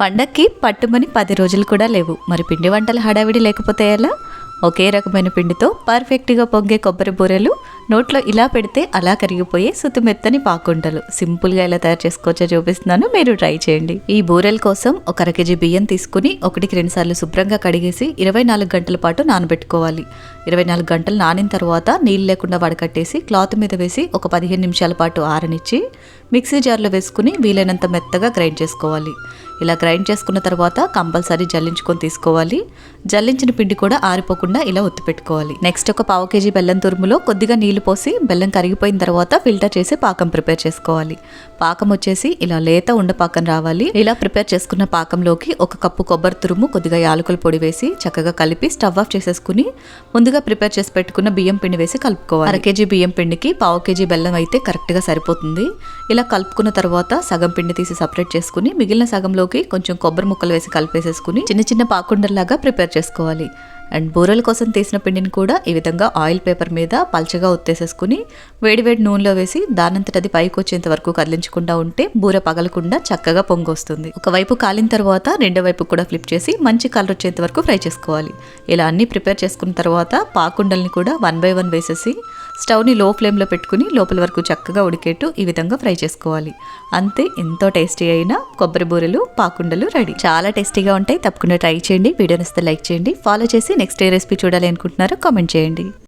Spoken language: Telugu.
పండక్కి పట్టుమని పది రోజులు కూడా లేవు. మరి పిండి వంటల హడావిడి లేకపోతే ఎలా? ఒకే రకమైన పిండితో పర్ఫెక్ట్గా పొంగే కొబ్బరి బూరెలు నోట్లో ఇలా పెడితే అలా కరిగిపోయే సుతిమెత్తని పాకుండలు సింపుల్గా ఎలా తయారు చేసుకోవచ్చో చూపిస్తున్నాను మీరు ట్రై చేయండి. ఈ బూరెల కోసం ఒక అర కేజీ బియ్యం తీసుకుని ఒకటికి రెండు సార్లు శుభ్రంగా కడిగేసి ఇరవై నాలుగు గంటల పాటు నానబెట్టుకోవాలి. ఇరవై నాలుగు గంటలు నానిన తర్వాత నీళ్ళు లేకుండా వడకట్టేసి క్లాత్ మీద వేసి ఒక పదిహేను నిమిషాల పాటు ఆరనిచ్చి మిక్సీ జార్లో వేసుకుని వీలైనంత మెత్తగా గ్రైండ్ చేసుకోవాలి. ఇలా గ్రైండ్ చేసుకున్న తర్వాత కంపల్సరీ జల్లించుకొని తీసుకోవాలి. జల్లించిన పిండి కూడా ఆరిపోకుండా ఇలా ఒత్తి పెట్టుకోవాలి. నెక్స్ట్ ఒక పావు కేజీ బెల్లం తురుములో కొద్దిగా నీళ్ళు పోసి బెల్లం కరిగిపోయిన తర్వాత ఫిల్టర్ చేసి పాకం ప్రిపేర్ చేసుకోవాలి. పాకం వచ్చేసి ఇలా లేత ఉండ పాకం రావాలి. ఇలా ప్రిపేర్ చేసుకున్న పాకంలోకి ఒక కప్పు కొబ్బరి తురుము కొద్దిగా యాలకుల పొడి వేసి చక్కగా కలిపి స్టవ్ ఆఫ్ చేసేసుకుని ముందుగా ప్రిపేర్ చేసి పెట్టుకున్న బియ్యం పిండి వేసి కలుపుకోవాలి. అర కేజీ బియ్యం పిండికి పావు కేజీ బెల్లం అయితే కరెక్ట్గా సరిపోతుంది. ఇలా కలుపుకున్న తర్వాత సగం పిండి తీసి సపరేట్ చేసుకుని మిగిలిన సగంలోకి కొంచెం కొబ్బరి ముక్కలు వేసి కలిపేసేసుకుని చిన్న చిన్న పాకుండల్లాగా ప్రిపేర్ చేసుకోవాలి. అండ్ బూరెల కోసం తీసిన పిండిని కూడా ఈ విధంగా ఆయిల్ పేపర్ మీద పల్చగా ఒత్తేసేసుకుని వేడివేడి నూనెలో వేసి దానంతట అది పైకి వచ్చేంత వరకు కదిలించకుండా ఉంటే బూర పగలకుండా చక్కగా పొంగు వస్తుంది ఒకవైపు కాలిన తర్వాత రెండో వైపు కూడా ఫ్లిప్ చేసి మంచి కలర్ వచ్చేంత వరకు ఫ్రై చేసుకోవాలి. ఇలా అన్ని ప్రిపేర్ చేసుకున్న తర్వాత పాకుండల్ని కూడా వన్ బై వన్ వేసేసి స్టవ్ని లో ఫ్లేమ్లో పెట్టుకుని లోపల వరకు చక్కగా ఉడికేట్టు ఈ విధంగా ఫ్రై చేసుకోవాలి. అంతే ఎంతో టేస్టీ అయిన కొబ్బరి బూరెలు పాకుండలు రెడీ. చాలా టేస్టీగా ఉంటాయి. తప్పకుండా ట్రై చేయండి. వీడియో నస్తే లైక్ చేయండి. ఫాలో చేసి నెక్స్ట్ ఏ రెసిపీ చూడాలి అనుకుంటున్నారో కామెంట్ చేయండి.